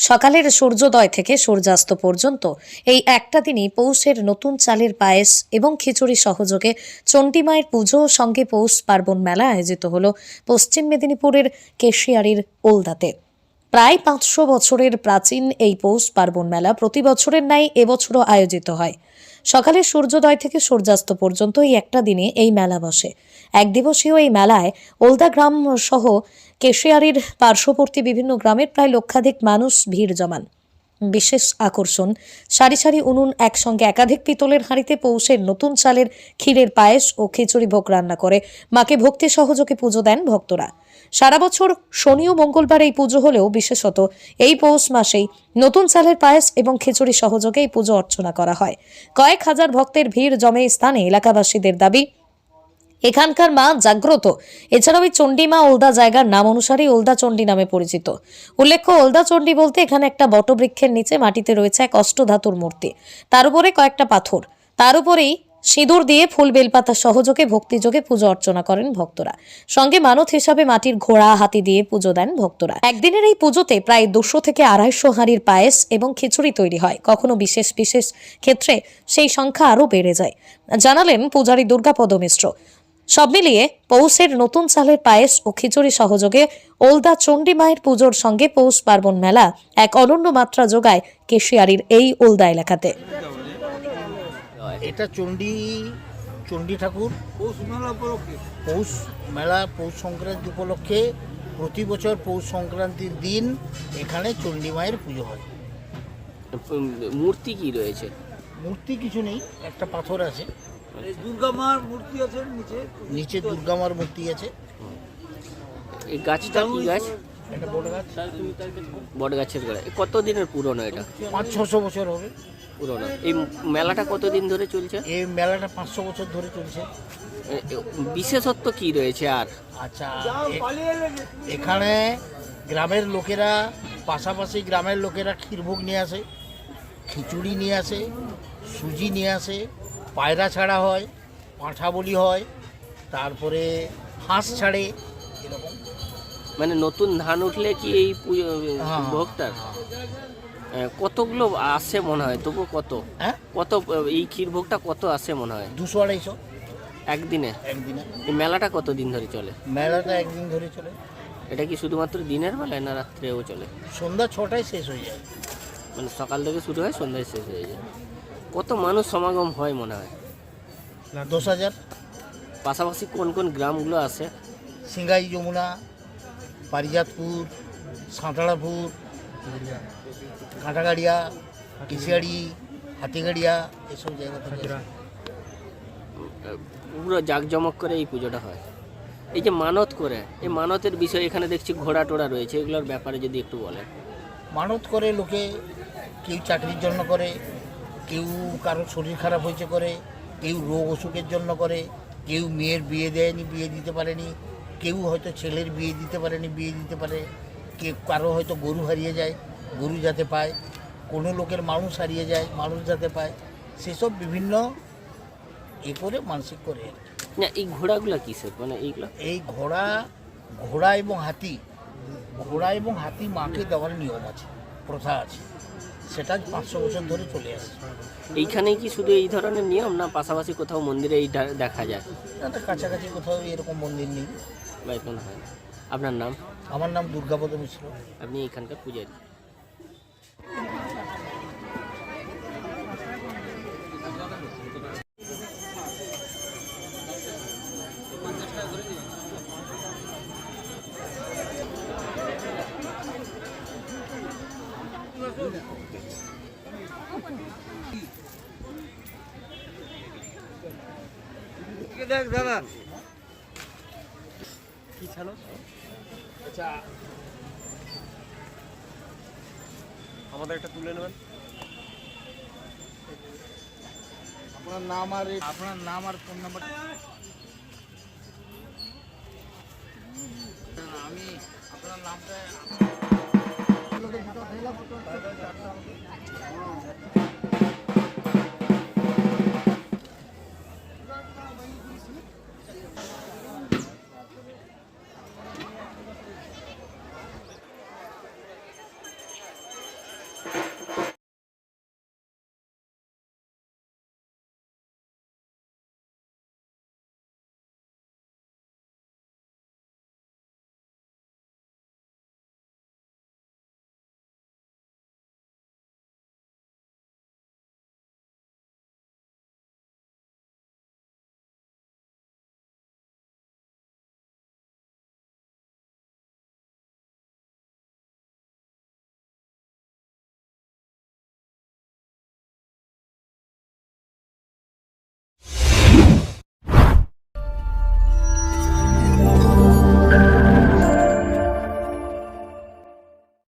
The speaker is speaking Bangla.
সকালের সূর্যোদয় থেকে সূর্যাস্ত পর্যন্ত এই একটা দিনই পৌষের নতুন চালের পায়েস এবং খিচুড়ি সহযোগে চণ্ডীমায়ের পুজো সঙ্গে পৌষ পার্বণ মেলা আয়োজিত হল পশ্চিম মেদিনীপুরের কেশিয়ারির ওলদাতে। প্রায় পাঁচশো বছরের প্রাচীন এই পৌষ পার্বণ মেলা প্রতি বছরের ন্যায় এবছরও আয়োজিত হয়। সকালে সূর্যোদয় থেকে সূর্যাস্ত পর্যন্ত এই একটা দিনে এই মেলা বসে। এক দিবসীয় এই মেলায় ওলদা গ্রাম সহ কেশিয়ারির পার্শ্ববর্তী বিভিন্ন গ্রামের প্রায় লক্ষাধিক মানুষ ভিড় জমান। বিশেষ আকর্ষণ, সারি সারি উনুন একসঙ্গে একাধিক পিতলের হাঁড়িতে পৌষের নতুন চালের ক্ষীরের পায়েস ও খিচুড়ি ভোগ রান্না করে। মাকে ভক্তি সহযোগে পুজো দেন ভক্তরা। সারা বছর শনি ও মঙ্গলবার এই পুজো হলেও বিশেষত এই পৌষ মাসেই নতুন চালের পায়েস এবং খিচুড়ি সহযোগে এই পুজো অর্চনা করা হয়। কয়েক হাজার ভক্তের ভিড় জমে স্থানে এলাকাবাসীদের দাবি, এখানকার মা জাগ্রত। এছাড়াও এই চণ্ডীমা ওলদা জায়গার নাম অনুসারেই ওলদা চণ্ডী নামে পরিচিত। উল্লেখ্য ওলদা চণ্ডী বলতে এখানে একটা বটবৃক্ষের নিচে মাটিতে রয়েছে এক অষ্টধাতুর মূর্তি। তার উপরে কয়েকটা পাথর। তার উপরেই সিঁদুর দিয়ে ফুল বেলপাতা সহযোগে ভক্তিযোগে পুজো অর্চনা করেন ভক্তরা। সঙ্গে মানত হিসাবে মাটির ঘোড়া, হাতি দিয়ে পুজো দেন ভক্তরা। একদিনের এই পুজোতে প্রায় দুশো থেকে আড়াইশো হাঁড়ির পায়েস এবং খিচুড়ি তৈরি হয়। কখনো বিশেষ বিশেষ ক্ষেত্রে সেই সংখ্যা আরও বেড়ে যায়। জানালেন পূজারী দুর্গাপদ মিশ্র সব মিলিয়ে পৌষের নতুন চালের পায়েস ও খিচুড়ি সহযোগে ওলদা চণ্ডী মায়ের পুজোর সঙ্গে পৌষ পার্বণ মেলা এক অনন্য মাত্রা যোগায় কেশিয়ারির এই ওলদা এলাকাতে। এটা চণ্ডী চণ্ডী ঠাকুর। পৌষ মেলা উপলক্ষে। পৌষ মেলা পৌষ সংক্রান্তি উপলক্ষে প্রতি বছর পৌষ সংক্রান্তির দিন এখানে চণ্ডী মায়ের পুজো হয়। মূর্তি কি রয়েছে? মূর্তি কিছু নেই একটা পাথর আছে। এই দুর্গা মার মূর্তি আছে নিচে। নিচে দুর্গা মার মূর্তি আছে। এই গাছটা কি গাছ? বট গাছের গোড়া কত দিনের পুরনো এটা? পাঁচ ছশো বছর হবে। পুরনো। এই মেলাটা কতদিন ধরে চলছে? এই মেলাটা পাঁচশো বছর ধরে চলছে। বিশেষত্ব কি রয়েছে আর? আচ্ছা এখানে গ্রামের লোকেরা পাশাপাশি গ্রামের লোকেরা ক্ষীরভোগ নিয়ে আসে খিচুড়ি নিয়ে আসে সুজি নিয়ে আসে পায়রা ছাড়া হয় পাঁঠা বলি হয় তারপরে হাঁস ছাড়ে এরকম। মানে নতুন ধান উঠলে কি এই পুজো হ্যাঁ। ভোগটার? কতগুলো আসে মনে হয়? তবু কত? হ্যাঁ? কত এই ক্ষীর ভোগটা কত আসে মনে হয়? দুশো আড়াইশো। একদিনে? একদিনে। এই মেলাটা কত দিন ধরে চলে? মেলাটা একদিন ধরে চলে। এটা কি শুধুমাত্র দিনের বেলায় না রাত্রেও চলে? সন্ধ্যা ছটায় শেষ হয়ে যায়। মানে সকাল থেকে শুরু হয় সন্ধ্যায় শেষ হয়ে যায়। কত মানুষ সমাগম হয় মনে হয়? দশ হাজার। পাশাপাশি কোন কোন গ্রামগুলো আছে? সিঙ্গাই যমুনা পারিজাতপুর সাঁতড়াপুর কাঁটাগাড়িয়া কিশিয়াড়ি হাতিগাড়িয়া এসব জায়গা থেকে পুরো জাঁকজমক করে এই পুজোটা হয়। এই যে মানত করে এই মানতের বিষয়ে এখানে দেখছি ঘোড়া টোড়া রয়েছে এগুলোর ব্যাপারে যদি একটু বলেন। মানত করে লোকে কেউ চাকরির জন্য করে কেউ কারোর শরীর খারাপ হয়েছে করে কেউ রোগ অসুখের জন্য করে কেউ মেয়ের বিয়ে দেয়নি বিয়ে দিতে পারেনি কেউ হয়তো ছেলের বিয়ে দিতে পারেনি বিয়ে দিতে পারে। কেউ কারও হয়তো গরু হারিয়ে যায় গরু যাতে পায়। কোনো লোকের মানুষ হারিয়ে যায় মানুষ যাতে পায়। সেসব বিভিন্ন এ করে মানসিক করে না এই ঘোড়াগুলো কিসের? মানে এইগুলো? এই ঘোড়া ঘোড়া এবং হাতি ঘোড়া এবং হাতি মাকে দেওয়ার নিয়ম আছে প্রথা আছে। সেটা পাঁচশো বছর ধরে চলে আসছে। এইখানেই কি শুধু এই ধরনের নিয়ম না পাশাপাশি কোথাও মন্দিরে এইটা দেখা যায়? একটা কাছাকাছি কোথাও এরকম মন্দির নেই। বা হয় না? আপনার নাম? আমার নাম দুর্গাপদ মিশ্র। আপনি এখানকার পূজারি। দেখ দাদা। আচ্ছা। আমাদের একটা তুলে নেবেন। আপনার নাম আর এই- আপনার নাম আর ফোন নাম্বার আমি আপনার নামটা